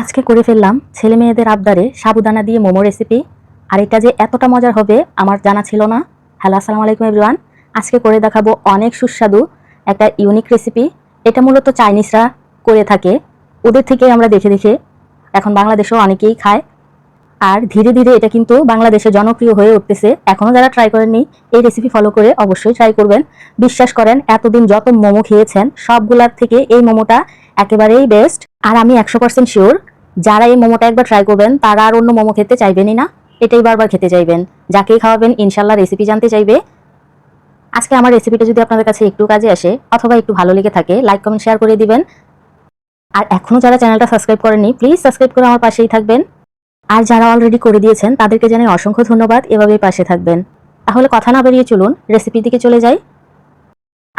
আজকে করে ফেললাম ছেলে মেয়েদের আবদারে সাবুদানা দিয়ে মোমো রেসিপি আর এটা যে এতটা মজার হবে, আমার জানা ছিল না। হ্যালো, আসসালামু আলাইকুম এভরিওয়ান আজকে করে দেখাবো অনেক সুস্বাদু একটা ইউনিক রেসিপি এটা মূলত চাইনিজরা করে থাকে। ওদের থেকে আমরা দেখে দেখে এখন বাংলাদেশেও অনেকেই খায়। আর ধীরে ধীরে এটা কিন্তু বাংলাদেশে জনপ্রিয় হয়ে উঠতেছে। এখনও যারা ট্রাই করেননি, এই রেসিপি ফলো করে অবশ্যই ট্রাই করবেন। বিশ্বাস করেন, এতদিন যত মোমো খেয়েছেন, সবগুলার থেকে এই মোমোটা একেবারেই বেস্ট আর আমি একশো পার্সেন্ট শিওর যারা এই মোমোটা একবার ট্রাই করবেন, তারা আর অন্য মোমো খেতে চাইবেনই না। এটাই বারবার খেতে চাইবেন। যাকেই খাওয়াবেন ইনশাল্লাহ রেসিপি জানতে চাইবে। আজকে আমার রেসিপিটা যদি আপনাদের কাছে একটু কাজে আসে, অথবা একটু ভালো লেগে থাকে লাইক কমেন্ট শেয়ার করে দিবেন। আর এখনও যারা চ্যানেলটা সাবস্ক্রাইব করেনি প্লিজ সাবস্ক্রাইব করে আমার পাশেই থাকবেন। আর যারা অলরেডি করে দিয়েছেন, তাদেরকে জানাই অসংখ্য ধন্যবাদ। এভাবেই পাশে থাকবেন। তাহলে কথা না বেরিয়ে চলুন রেসিপির দিকে চলে যাই।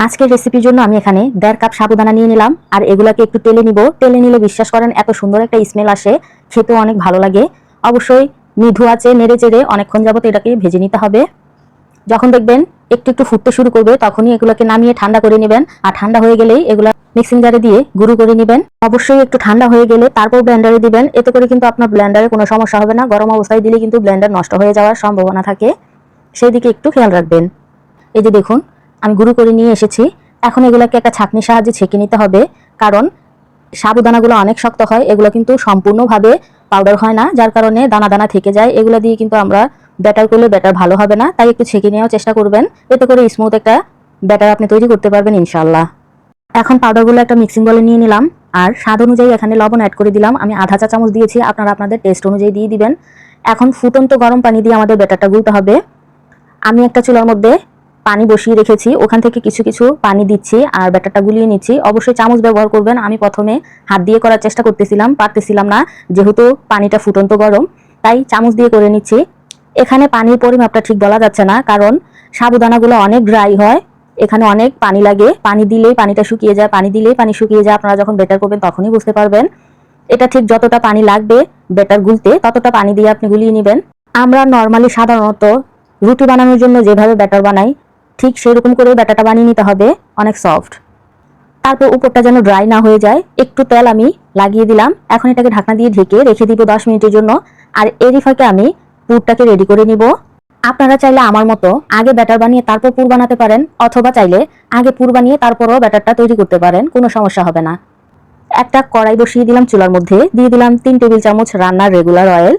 আজকের রেসিপির জন্য আমি এখানে দেড় কাপ সাবুদানা নিয়ে নিলাম, আর এগুলাকে একটু তেলে নিব। তেলে নিলে বিশ্বাস করেন এত সুন্দর একটা স্মেল আসে, খেতেও অনেক ভালো লাগে। অবশ্যই মৃদু আছে, নেড়ে চেড়ে অনেকক্ষণ যাবত এটাকে ভেজে নিতে হবে। যখন দেখবেন একটু একটু ফুটতে শুরু করবে, তখনই এগুলোকে নামিয়ে ঠান্ডা করে নেবেন, আর ঠান্ডা হয়ে গেলেই এগুলা মিক্সিং জারে দিয়ে গুঁড়ো করে নেবেন। অবশ্যই একটু ঠান্ডা হয়ে গেলে তারপর ব্লেন্ডারে দিবেন, এতে করে কিন্তু আপনার ব্লেন্ডারে কোনো সমস্যা হবে না। গরম অবস্থায় দিলে কিন্তু ব্লেন্ডার নষ্ট হয়ে যাওয়ার সম্ভাবনা থাকে। সেই দিকে একটু খেয়াল রাখবেন। এই যে দেখুন আমি গুঁড়ো করে নিয়ে এসেছি। এখন এগুলোকে একটা ছাঁকনির সাহায্যে ছেঁকে নিতে হবে। কারণ সাবুদানাগুলো অনেক শক্ত হয়, এগুলো কিন্তু সম্পূর্ণভাবে পাউডার হয় না, যার কারণে দানা দানা থেকে যায়। এগুলো দিয়ে কিন্তু আমরা ব্যাটার করলে ব্যাটার ভালো হবে না, তাই একটু ছেঁকে নেওয়ার চেষ্টা করবেন। এতে করে স্মুথ একটা ব্যাটার আপনি তৈরি করতে পারবেন ইনশাল্লাহ এখন পাউডারগুলো একটা মিক্সিং বলে নিয়ে নিলাম। আর স্বাদ অনুযায়ী এখানে লবণ অ্যাড করে দিলাম। আমি আধা চা চামচ দিয়েছি, আপনারা আপনাদের টেস্ট অনুযায়ী দিয়ে দিবেন। এখন ফুটন্ত গরম পানি দিয়ে আমাদের ব্যাটারটা গুলতে হবে। আমি একটা চুলার মধ্যে পানি বসিয়ে রেখেছি, ওখান থেকে কিছু কিছু পানি দিচ্ছি আর ব্যাটারটা গুলিয়ে নিচ্ছি। অবশ্যই চামচ ব্যবহার করবেন, আমি প্রথমে হাত দিয়ে করার চেষ্টা করতেছিলাম, পারতেছিলাম না, যেহেতু পানিটা ফুটন্ত গরম, তাই চামচ দিয়ে করে নিচ্ছি। এখানে পানির পরিমাপটা ঠিক বলা যাচ্ছে না, কারণ সাবুদানাগুলো অনেক ড্রাই হয়, এখানে অনেক পানি লাগে, পানি দিলেই পানিটা শুকিয়ে যায়, পানি দিলেই পানি শুকিয়ে যায়, আপনারা যখন বেটার করবেন তখনই বুঝতে পারবেন। এটা ঠিক যতটা পানি লাগবে বেটার গুলতে, ততটা পানি দিয়ে আপনি গুলিয়ে নেবেন। আমরা নর্মালি সাধারণত রুটি বানানোর জন্য যেভাবে ব্যাটার বানাই ঠিক সেরকম করে ব্যাটারটা বানিয়ে নিতে হবে, অনেক সফট তারপর উপরটা যেন ড্রাই না হয়ে যায়, একটু তেল আমি লাগিয়ে দিলাম, এখন এটাকে ঢাকনা দিয়ে ঢেকে রেখে দিব দশ মিনিটের জন্য, আর এরই ফাঁকে আমি পুরটাকে রেডি করে নিব। আপনারা চাইলে আমার মতো আগে ব্যাটার বানিয়ে তারপর পুর বানাতে পারেন, অথবা চাইলে আগে পুর বানিয়ে তারপরও ব্যাটারটা তৈরি করতে পারেন, কোনো সমস্যা হবে না। একটা কড়াই বসিয়ে দিলাম চুলার মধ্যে, দিয়ে দিলাম তিন টেবিল চামচ রান্নার রেগুলার অয়েল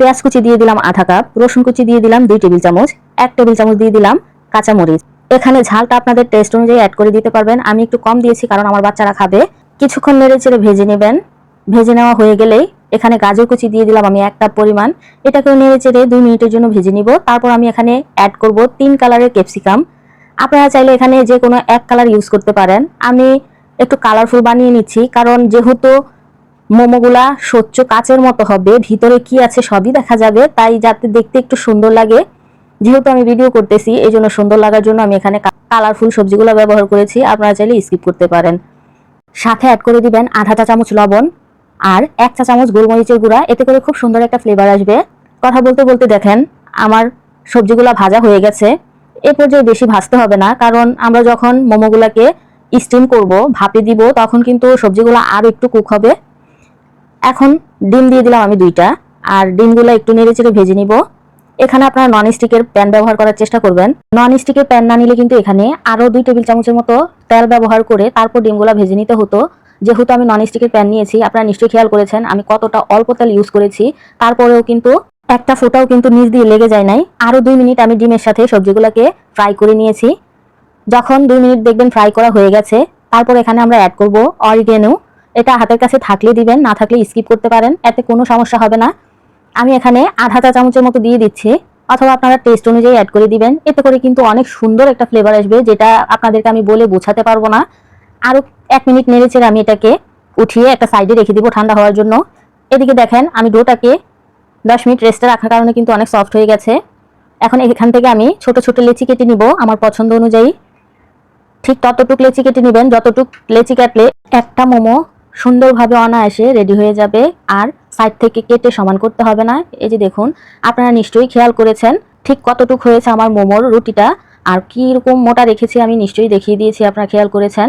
পেঁয়াজ কুচি দিয়ে দিলাম আধা কাপ, রসুন কুচি দিয়ে দিলাম দুই টেবিল চামচ, এক টেবিল চামচ দিয়ে দিলাম কাঁচামরিচ। এখানে ঝালটা আপনাদের টেস্ট অনুযায়ী অ্যাড করে দিতে পারবেন। আমি একটু কম দিয়েছি কারণ আমার বাচ্চারা খাবে। কিছুক্ষণ নেড়ে চেড়ে ভেজে নেবেন। ভেজে নেওয়া হয়ে গেলেই এখানে গাজর কুচি দিয়ে দিলাম আমি এক কাপ পরিমাণ। এটাকেও নেড়ে চেড়ে দুই মিনিটের জন্য ভেজে নিব। তারপর আমি এখানে অ্যাড করব তিন কালারের ক্যাপসিকাম আপনারা চাইলে এখানে যে কোনো এক কালার ইউজ করতে পারেন। আমি একটু কালারফুল বানিয়ে নিচ্ছি কারণ যেহেতু মোমোগুলা স্বচ্ছ কাচের মতো হবে, ভিতরে কি আছে সবই দেখা যাবে, তাই যাতে দেখতে একটু সুন্দর লাগে। যেহেতু আমি ভিডিও করতেছি এই জন্য সুন্দর লাগার জন্য আমি এখানে কালারফুল সবজিগুলো ব্যবহার করেছি, আপনারা চাইলে স্কিপ করতে পারেন। সাথে অ্যাড করে দিবেন আধা চা চামচ লবণ আর এক চা চামচ গোলমরিচের গুঁড়া, এতে করে খুব সুন্দর একটা ফ্লেভার আসবে। কথা বলতে বলতে দেখেন, আমার সবজিগুলো ভাজা হয়ে গেছে। এ পর্যায়ে বেশি ভাজতে হবে না, কারণ আমরা যখন মোমোগুলাকে স্টিম করব, ভাপে দিব, তখন কিন্তু সবজিগুলো আরও একটু কুক হবে। এখন ডিম দিয়ে দিলাম আমি দুইটা, আর ডিমগুলো একটু নেড়ে চেড়ে ভেজে নিব। এখানে আপনারা নন স্টিকের প্যান ব্যবহার করার চেষ্টা করবেন। নন স্টিকের প্যান না নিলে কিন্তু এখানে আরও দুই টেবিল চামচের মতো তেল ব্যবহার করে তারপর ডিমগুলো ভেজে নিতে হতো। যেহেতু আমি নন স্টিকের প্যান নিয়েছি, আপনারা নিশ্চয়ই খেয়াল করেছেন, আমি কতটা অল্প তেল ইউজ করেছি। তারপরেও কিন্তু একটা ফোটাও কিন্তু নিচ দিয়ে লেগে যায় নাই। আরও দুই মিনিট আমি ডিমের সাথে সবজিগুলোকে ফ্রাই করে নিয়েছি। যখন দুই মিনিট দেখবেন ফ্রাই করা হয়ে গেছে, তারপর এখানে আমরা অ্যাড করব অরিগেনো। এটা হাতের কাছে থাকলে দিবেন, না থাকলে স্কিপ করতে পারেন, এতে কোনো সমস্যা হবে না। আমি এখানে আধা চা চামচের মতো দিয়ে দিচ্ছি, অথবা আপনারা টেস্ট অনুযায়ী অ্যাড করে দিবেন। এতে করে কিন্তু অনেক সুন্দর একটা ফ্লেভার আসবে, যেটা আপনাদেরকে আমি বলে বোঝাতে পারব না। আরও এক মিনিট নেড়ে চেড়ে আমি এটাকে উঠিয়ে একটা সাইডে রেখে দিব ঠান্ডা হওয়ার জন্য। এদিকে দেখেন, আমি ডোটাকে দশ মিনিট রেস্টে রাখার কারণে কিন্তু অনেক সফট হয়ে গেছে। এখন এখান থেকে আমি ছোট ছোট লেচি কেটে নিব আমার পছন্দ অনুযায়ী। ঠিক ততটুক লেচি কেটে নেবেন, যতটুক লেচি কাটলে একটা মোমো সুন্দরভাবে অনায়াসে রেডি হয়ে যাবে। আর সাইড থেকে কেটে সমান করতে হবে না। এই যে দেখুন, আপনারা নিশ্চয়ই খেয়াল করেছেন ঠিক কতটুক হয়েছে আমার মোমোর রুটিটা। আর কি রকম মোটা রেখেছি আমি নিশ্চয়ই দেখিয়ে দিয়েছি, আপনারা খেয়াল করেছেন।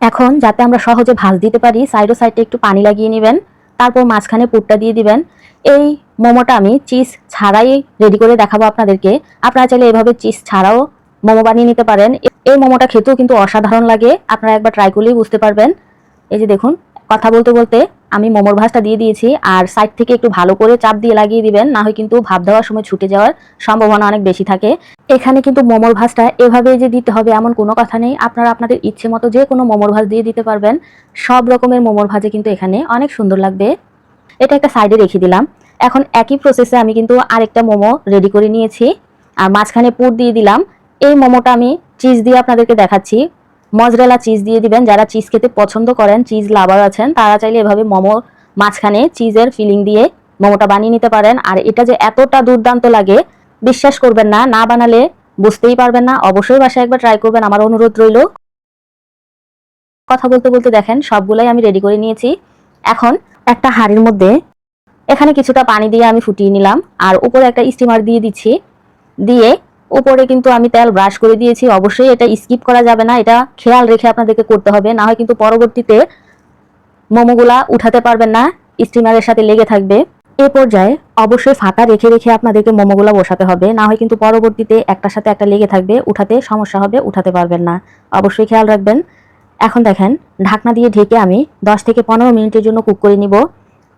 এখন যাতে আমরা সহজে ভাঁজ দিতে পারি সাইডো সাইডে একটু পানি লাগিয়ে নেবেন। তারপর মাঝখানে পুরটা দিয়ে দিবেন। এই মোমোটা আমি চিজ ছাড়াই রেডি করে দেখাবো আপনাদেরকে। আপনারা চাইলে এভাবে চিজ ছাড়াও মোমো বানিয়ে নিতে পারেন। এই মোমোটা খেতেও কিন্তু অসাধারণ লাগে। আপনারা একবার ট্রাই করলেই বুঝতে পারবেন। এই যে দেখুন কথা বলতে বলতে আমি মোমোর ভাজটা দিয়ে দিয়েছি, আর সাইড থেকে একটু ভালো করে চাপ দিয়ে লাগিয়ে দিবেন, না হয় কিন্তু ভাব দেওয়ার সময় ছুটে যাওয়ার সম্ভাবনা অনেক বেশি থাকে। এখানে কিন্তু মোমোর ভাজটা এভাবে যে দিতে হবে এমন কোনো কথা নেই, আপনারা আপনাদের ইচ্ছে মতো যে কোনো মোমোর ভাজ দিয়ে দিতে পারবেন। সব রকমের মোমোর ভাজে কিন্তু এখানে অনেক সুন্দর লাগবে। এটা একটা সাইডে রেখে দিলাম। এখন একই প্রসেসে আমি কিন্তু আরেকটা মোমো রেডি করে নিয়েছি, আর মাঝখানে পুর দিয়ে দিলাম। এই মোমোটা আমি চিজ দিয়ে আপনাদেরকে দেখাচ্ছি। মজরেলা চিজ দিয়ে দিবেন। যারা চিজ খেতে পছন্দ করেন চিজ লাভার আছেন, তারা চাইলে এভাবে মোমো মাঝখানে চিজের ফিলিং দিয়ে মোমোটা বানিয়ে নিতে পারেন। আর এটা যে এতটা দুর্দান্ত লাগে, বিশ্বাস করবেন না না বানালে বুঝতেই পারবেন না। অবশ্যই বাসায় একবার ট্রাই করবেন। আমার অনুরোধ রইল। কথা বলতে বলতে দেখেন, সবগুলাই আমি রেডি করে নিয়েছি। এখন একটা হাঁড়ির মধ্যে এখানে কিছুটা পানি দিয়ে আমি ফুটিয়ে নিলাম। আর উপরে একটা স্টিমার দিয়ে দিচ্ছি। দিয়ে উপরে কিন্তু আমি তেল ব্রাশ করে দিয়েছি। অবশ্যই এটা স্কিপ করা যাবে না। এটা খেয়াল রেখে আপনাদেরকে করতে হবে। না হয় কিন্তু পরবর্তীতে মোমোগুলা উঠাতে পারবেন না। স্টিমারের সাথে লেগে থাকবে। এ পর্যায়ে অবশ্যই ফাঁকা রেখে রেখে আপনাদেরকে মোমোগুলা বসাতে হবে। না হয় কিন্তু পরবর্তীতে একটার সাথে একটা লেগে থাকবে। উঠাতে সমস্যা হবে, উঠাতে পারবেন না। অবশ্যই খেয়াল রাখবেন। এখন দেখেন, ঢাকনা দিয়ে ঢেকে আমি 10 থেকে পনেরো মিনিটের জন্য কুক করে নিব।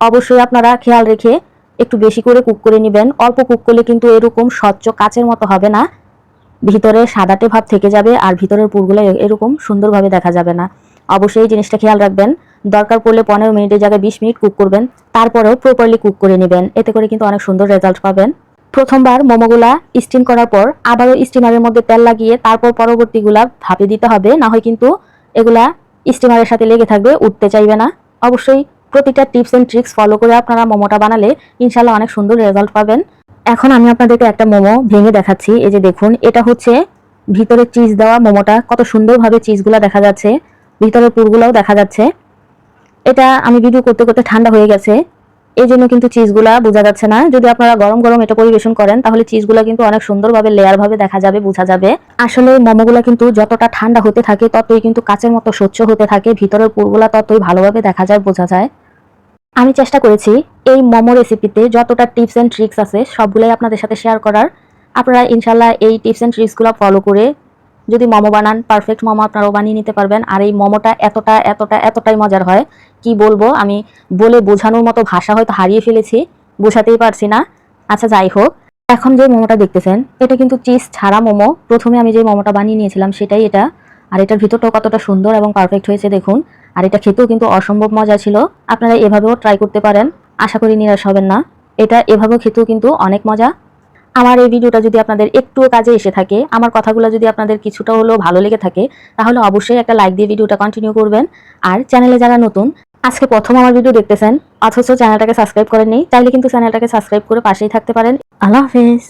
অবশ্যই আপনারা খেয়াল রেখে একটু বেশি করে কুক করে নেবেন। অল্প কুক করলে কিন্তু এরকম স্বচ্ছ কাচের মতো হবে না। ভিতরে সাদাটে ভাব থেকে যাবে আর ভিতরের পুরগুলো এরকম সুন্দরভাবে দেখা যাবে না। অবশ্যই এই জিনিসটা খেয়াল রাখবেন। দরকার পড়লে পনেরো মিনিটের জায়গায় বিশ মিনিট কুক করবেন। তারপরেও প্রপারলি কুক করে নেবেন। এতে করে কিন্তু অনেক সুন্দর রেজাল্ট পাবেন। প্রথমবার মোমোগুলা স্টিম করার পর আবারও স্টিমারের মধ্যে তেল লাগিয়ে তারপর পরবর্তীগুলা ভাপে দিতে হবে। না হয় কিন্তু এগুলা স্টিমারের সাথে লেগে থাকবে, উঠতে চাইবে না। অবশ্যই প্রতিটা টিপস এন্ড ট্রিক্স ফলো করে আপনারা মোমোটা বানালে ইনশাল্লাহ অনেক সুন্দর রেজাল্ট পাবেন। এখন আমি আপনাদেরকে একটা মোমো ভেঙে দেখাচ্ছি। এই যে দেখুন, এটা হচ্ছে ভিতরে চিজ দেওয়া মোমোটা। কত সুন্দরভাবে চিজগুলো দেখা যাচ্ছে। ভিতরের পুরগুলাও দেখা যাচ্ছে। এটা আমি ভিডিও করতে করতে ঠান্ডা হয়ে গেছে। এই জন্য কিন্তু চিজগুলা বোঝা যাচ্ছে না। যদি আপনারা গরম গরম এটা পরিবেশন করেন, তাহলে চিজগুলা কিন্তু অনেক সুন্দরভাবে লেয়ার ভাবে দেখা যাবে, বোঝা যাবে। আসলে মোমোগুলা কিন্তু যতটা ঠান্ডা হতে থাকে, ততই কিন্তু কাচের মতো স্বচ্ছ হতে থাকে। ভিতরের পুরগুলা ততই ভালোভাবে দেখা যায়, বোঝা যায়। আমি চেষ্টা করেছি এই মোমো রেসিপিতে যতটা টিপস এন্ড ট্রিক্স আছে, সবগুলোই আপনাদের সাথে শেয়ার করার। আপনারা ইনশাল্লাহ এই টিপস এন্ড ট্রিক্সগুলো ফলো করে যদি মোমো বানান পারফেক্ট মোমো আপনারাও বানিয়ে নিতে পারবেন। আর এই মোমোটা এতটা এতটা, এতটাই মজার হয়। কি বলব? আমি বলে বোঝানোর মতো ভাষা হয়তো হারিয়ে ফেলেছি, বোঝাতেই পারছি না। আচ্ছা যাই হোক। এখন যে মোমোটা দেখতেছেন, এটা কিন্তু চিজ ছাড়া মোমো। প্রথমে আমি যে মোমোটা বানিয়ে নিয়েছিলাম সেটাই এটা। আর এটার ভিতরটাও কতটা সুন্দর এবং পারফেক্ট হয়েছে দেখুন। আর এটা খেতেও কিন্তু অসম্ভব মজা ছিল। আপনারা এভাবেও ট্রাই করতে পারেন। আশা করি নিরাশ হবেন না। এটা এভাবেও খেতেও কিন্তু অনেক মজা। আমার এই ভিডিওটা যদি আপনাদের একটুও কাজে এসে থাকে, আমার কথাগুলো যদি আপনাদের কিছুটা হলেও ভালো লেগে থাকে, তাহলে অবশ্যই একটা লাইক দিয়ে ভিডিওটা কন্টিনিউ করবেন। আর চ্যানেলে যারা নতুন আজকে প্রথম আমার ভিডিও দেখতেছেন, অথচ চ্যানেলটাকে সাবস্ক্রাইব করেন নেই তাইলে কিন্তু চ্যানেলটাকে সাবস্ক্রাইব করে পাশেই থাকতে পারেন। আল্লাহ হাফেজ।